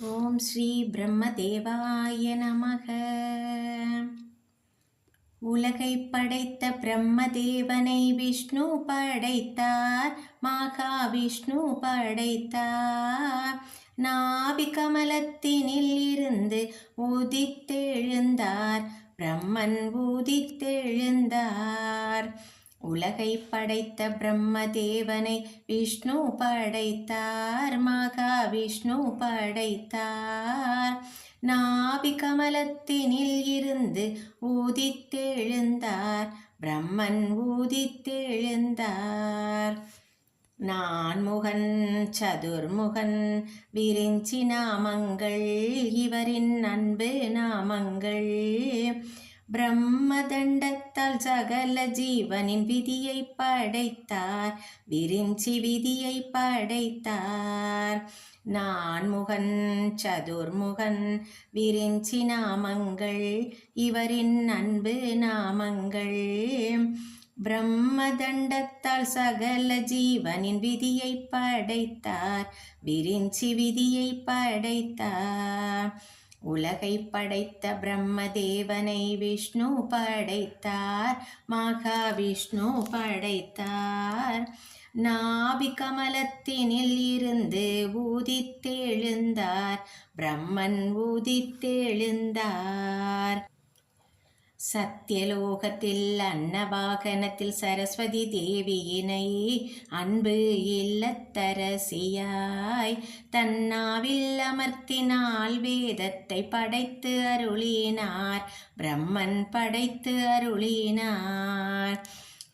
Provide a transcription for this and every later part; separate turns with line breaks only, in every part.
ஓம் ஸ்ரீ பிரம்மதேவாய நமக. உலகை படைத்த பிரம்மதேவனை விஷ்ணு படைத்தார் மகாவிஷ்ணு படைத்தார். நாபி கமலத்தினில் இருந்து உதித்தெழுந்தார் பிரம்மன் உதித்தெழுந்தார். உலகை படைத்த பிரம்மதேவனை விஷ்ணு படைத்தார் மகாவிஷ்ணு படைத்தார். நாபி கமலத்தினில் இருந்து ஊதித்தெழுந்தார் பிரம்மன் ஊதித்தெழுந்தார். நான் முகன் சதுர்முகன் விரிஞ்சி நாமங்கள் இவரின் அன்பு நாமங்கள். பிரம்மதண்டத்தால் சகல ஜீவனின் விதியை படைத்தார். விரிஞ்சி விதியை படைத்தார். நான் முகன் சதுர்முகன் விரிஞ்சி நாமங்கள் இவரின் அன்பு நாமங்கள். பிரம்மதண்டத்தால் சகல ஜீவனின் விதியை படைத்தார். விரிஞ்சி விதியை படைத்தார். உலகை படைத்த பிரம்மதேவனை விஷ்ணு படைத்தார் மகாவிஷ்ணு படைத்தார். நாபி கமலத்தினில் இருந்து ஊதித்தெழுந்தார் பிரம்மன் ஊதித்தெழுந்தார் சத்தியலோகத்தில் அன்னவாகனத்தில் சரஸ்வதி தேவியினை அன்பு இல்லத்தரசியாய் தன்னாவில் அமர்த்தினால் வேதத்தை படைத்து அருளினார் பிரம்மன் படைத்து அருளினார்.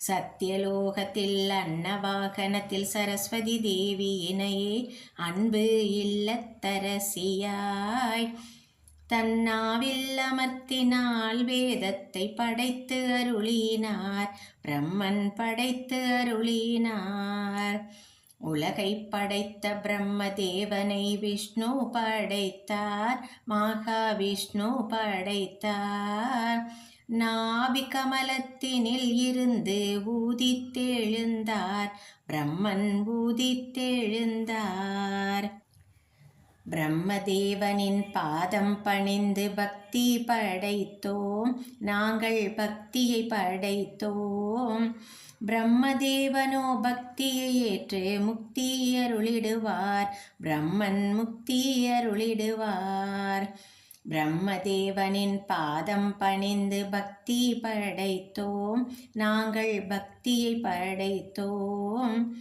சத்தியலோகத்தில் அன்னவாகனத்தில் சரஸ்வதி தேவியினையே அன்பு இல்லத்தரசியாய் தன்னாவில் அமர்த்தினால் வேதத்தை படைத்து அருளினார். பிரம்மன் படைத்து அருளினார். உலகை படைத்த பிரம்மதேவனை விஷ்ணு படைத்தார். மகாவிஷ்ணு படைத்தார். நாபி கமலத்தினில் இருந்து ஊதித்தெழுந்தார். பிரம்மன் ஊதித்தெழுந்தார். பிரம்மதேவனின் பாதம் பணிந்து பக்தி படைத்தோம். நாங்கள் பக்தியை படைத்தோம். பிரம்மதேவனோ பக்தியை ஏற்று முக்தியருளிடுவார் பிரம்மன் முக்தியருளிடுவார் பிரம்மதேவனின் பாதம் பணிந்து பக்தி படைத்தோம். நாங்கள் பக்தியை படைத்தோம்.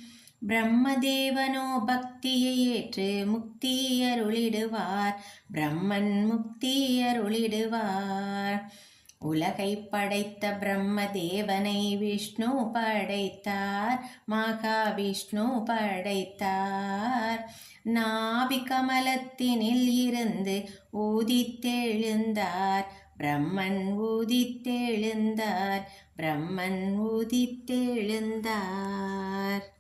பிரம்மதேவனோ பக்தியை ஏற்று முக்தி அருளிடுவார். பிரம்மன் முக்தி அருளிடுவார். உலகை படைத்த பிரம்மதேவனை விஷ்ணு படைத்தார். மகாவிஷ்ணு படைத்தார். நாபி கமலத்தினில் இருந்து ஊதித்தெழுந்தார். பிரம்மன் ஊதித்தெழுந்தார். பிரம்மன் ஊதித்தெழுந்தார்.